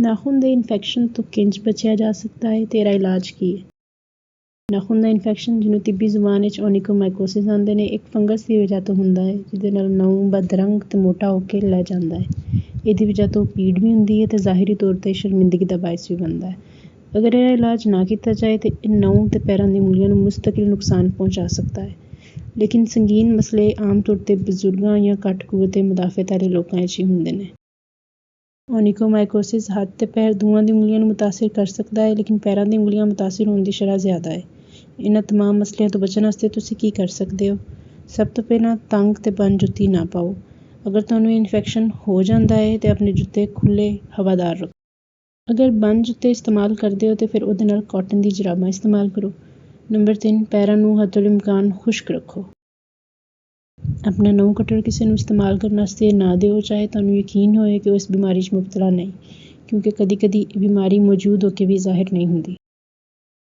ਨਾਖੂਨ ਦੇ ਇਨਫੈਕਸ਼ਨ ਤੋਂ ਕਿੰਜ ਬਚਿਆ ਜਾ ਸਕਦਾ ਹੈ? ਤੇ ਇਹਦਾ ਇਲਾਜ ਕੀ ਹੈ? ਨਾਖੂਨ ਦਾ ਇਨਫੈਕਸ਼ਨ ਜਿਹਨੂੰ ਤਿੱਬੀ ਜ਼ੁਬਾਨ ਵਿੱਚ ਓਨਿਕੋਮਾਈਕੋਸਿਸ ਆਉਂਦੇ ਨੇ, ਇੱਕ ਫੰਗਸ ਦੀ ਵਜ੍ਹਾ ਤੋਂ ਹੁੰਦਾ ਹੈ, ਜਿਹਦੇ ਨਾਲ ਨਾਊਂ ਬਦਰੰਗ ਤੇ ਮੋਟਾ ਹੋ ਕੇ ਲੈ ਜਾਂਦਾ ਹੈ। ਇਹਦੀ ਵਜ੍ਹਾ ਤੋਂ ਪੀੜ ਵੀ ਹੁੰਦੀ ਹੈ ਤੇ ਜ਼ਾਹਿਰੀ ਤੌਰ ਤੇ ਸ਼ਰਮਿੰਦਗੀ ਦਾ ਬਾਇਸ ਵੀ ਬਣਦਾ ਹੈ। ਅਗਰ ਇਹਦਾ ਇਲਾਜ ਨਾ ਕੀਤਾ ਜਾਏ ਤੇ ਇਹ ਨਾਊਂ ਤੇ ਪੈਰਾਂ ਦੀ ਉਂਗਲੀਆਂ ਨੂੰ ਮੁਸਤਕਿਲ ਨੁਕਸਾਨ ਪਹੁੰਚਾ ਸਕਦਾ ਹੈ। ਲੇਕਿਨ ਸੰਗੀਨ ਮਸਲੇ ਆਮ ਤੌਰ ਤੇ ਬਜ਼ੁਰਗਾਂ ਜਾਂ ਘੱਟ ਕੁਵਤੇ ਮੁਦਾਫਤ ਵਾਲੇ ਲੋਕਾਂ ਵਿੱਚ ਹੀ ਹੁੰਦੇ ਨੇ। ਓਨਿਕੋਮਾਈਕੋਸਿਸ ਹੱਥ ਤੇ ਪੈਰ ਦੋਵਾਂ ਦੀ ਉਂਗਲੀਆਂ ਨੂੰ ਮੁਤਾਸਰ ਕਰ ਸਕਦਾ ਹੈ, ਲੇਕਿਨ ਪੈਰਾਂ ਦੀ ਉਂਗਲੀਆਂ ਮੁਤਾਸਰ ਹੋਣ ਦੀ ਸ਼ਰ੍ਹਾ ਜ਼ਿਆਦਾ ਹੈ। ਇਹਨਾਂ ਤਮਾਮ ਮਸਲਿਆਂ ਤੋਂ ਬਚਣ ਵਾਸਤੇ ਤੁਸੀਂ ਕੀ ਕਰ ਸਕਦੇ ਹੋ? ਸਭ ਤੋਂ ਪਹਿਲਾਂ ਤੰਗ ਤੇ ਬੰਦ ਜੁੱਤੀ ਨਾ ਪਾਓ। ਅਗਰ ਤੁਹਾਨੂੰ ਇਨਫੈਕਸ਼ਨ ਹੋ ਜਾਂਦਾ ਹੈ, ਤੇ ਆਪਣੇ ਜੁੱਤੇ ਖੁੱਲੇ ਹਵਾਦਾਰ ਰੱਖੋ। ਅਗਰ ਬੰਦ ਜੁੱਤੇ ਇਸਤੇਮਾਲ ਕਰਦੇ ਹੋ, ਤੇ ਫਿਰ ਉਹਦੇ ਨਾਲ ਕਾਟਨ ਦੀ ਜਰਾਬਾਂ ਇਸਤੇਮਾਲ ਕਰੋ। ਨੰਬਰ 3 ਪੈਰਾਂ ਨੂੰ ਹੱਦੁਲ ਇਮਕਾਨ ਖੁਸ਼ਕ ਰੱਖੋ। ਆਪਣਾ ਨਹੁੰ ਕਟਰ ਕਿਸੇ ਨੂੰ ਇਸਤੇਮਾਲ ਕਰਨ ਵਾਸਤੇ ਨਾ ਦਿਓ, ਚਾਹੇ ਤੁਹਾਨੂੰ ਯਕੀਨ ਹੋਏ ਕਿ ਉਹ ਇਸ ਬਿਮਾਰੀ 'ਚ ਮੁਬਤਲਾ ਨਹੀਂ, ਕਿਉਂਕਿ ਕਦੀ ਕਦੀ ਇਹ ਬਿਮਾਰੀ ਮੌਜੂਦ ਹੋ ਕੇ ਵੀ ਜ਼ਾਹਿਰ ਨਹੀਂ ਹੁੰਦੀ।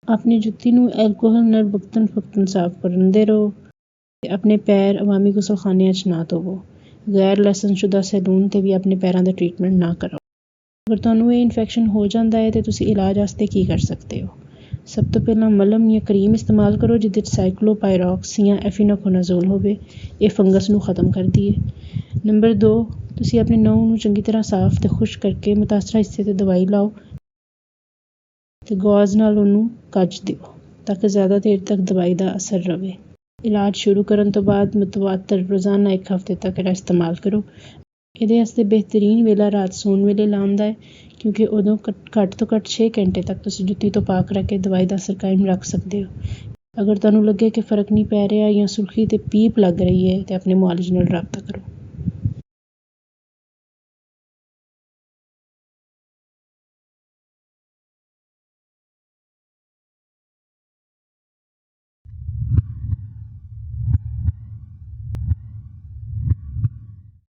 ਆਪਣੀ ਜੁੱਤੀ ਨੂੰ ਐਲਕੋਹਲ ਨਾਲ ਵਕਤਨ ਫਕਤਨ ਸਾਫ਼ ਕਰਦੇ ਰਹੋ ਤੇ ਆਪਣੇ ਪੈਰ ਅਵਾਮੀ ਗੁਸਲਖਾਨਿਆਂ 'ਚ ਨਾ ਧੋਵੋ। ਗੈਰ ਲਾਇਸੈਂਸਸ਼ੁਦਾ ਸੈਲੂਨ ਤੇ ਵੀ ਆਪਣੇ ਪੈਰਾਂ ਦਾ ਟ੍ਰੀਟਮੈਂਟ ਨਾ ਕਰੋ। ਅਗਰ ਤੁਹਾਨੂੰ ਇਹ ਇਨਫੈਕਸ਼ਨ ਹੋ ਜਾਂਦਾ ਹੈ ਤੇ ਤੁਸੀਂ ਇਲਾਜ ਵਾਸਤੇ ਕੀ ਕਰ ਸਕਦੇ ਹੋ? ਸਭ ਤੋਂ ਪਹਿਲਾਂ ਮਲਮ ਜਾਂ ਕਰੀਮ ਇਸਤੇਮਾਲ ਕਰੋ, ਜਿਹਦੇ 'ਚ ਸਾਈਕਲੋਪਾਇਰੋਕਸ ਜਾਂ ਐਫੀਨੋਕੋਨਾਜ਼ੋਲ ਹੋਵੇ। ਇਹ ਫੰਗਸ ਨੂੰ ਖਤਮ ਕਰਦੀ ਹੈ। ਨੰਬਰ 2 ਤੁਸੀਂ ਆਪਣੇ ਨਹੁੰ ਨੂੰ ਚੰਗੀ ਤਰ੍ਹਾਂ ਸਾਫ਼ ਤੇ ਖੁਸ਼ਕ ਕਰਕੇ ਮੁਤਾਸਰਾ ਹਿੱਸੇ ਤੇ ਦਵਾਈ ਲਾਓ ਤੇ ਗੌਜ਼ ਨਾਲ ਉਹਨੂੰ ਕੱਜ ਦਿਓ ਤਾਂ ਕਿ ਜ਼ਿਆਦਾ ਦੇਰ ਤੱਕ ਦਵਾਈ ਦਾ ਅਸਰ ਰਹੇ ਇਲਾਜ ਸ਼ੁਰੂ ਕਰਨ ਤੋਂ ਬਾਅਦ ਮਤਵਾਤਰ ਰੋਜ਼ਾਨਾ ਇੱਕ ਹਫ਼ਤੇ ਤੱਕ ਇਹਦਾ ਇਸਤੇਮਾਲ ਕਰੋ। ਇਹਦੇ ਵਾਸਤੇ ਬਿਹਤਰੀਨ ਵੇਲਾ ਰਾਤ ਸੌਣ ਵੇਲੇ ਲਾਉਣ ਦਾ ਹੈ, ਕਿਉਂਕਿ ਉਦੋਂ ਘੱਟ ਤੋਂ ਘੱਟ ਛੇ ਘੰਟੇ ਤੱਕ ਤੁਸੀਂ ਜੁੱਤੀ ਤੋਂ ਪਾਕ ਰੱਖ ਕੇ ਦਵਾਈ ਦਾ ਅਸਰ ਕਾਇਮ ਰੱਖ ਸਕਦੇ ਹੋ। ਅਗਰ ਤੁਹਾਨੂੰ ਲੱਗੇ ਕਿ ਫ਼ਰਕ ਨਹੀਂ ਪੈ ਰਿਹਾ ਜਾਂ ਸੁਰਖੀ ਤੇ ਪੀਪ ਲੱਗ ਰਹੀ ਹੈ, ਤਾਂ ਆਪਣੇ ਮੁਆਲਿਜ ਨਾਲ ਰਾਬਤਾ ਕਰੋ।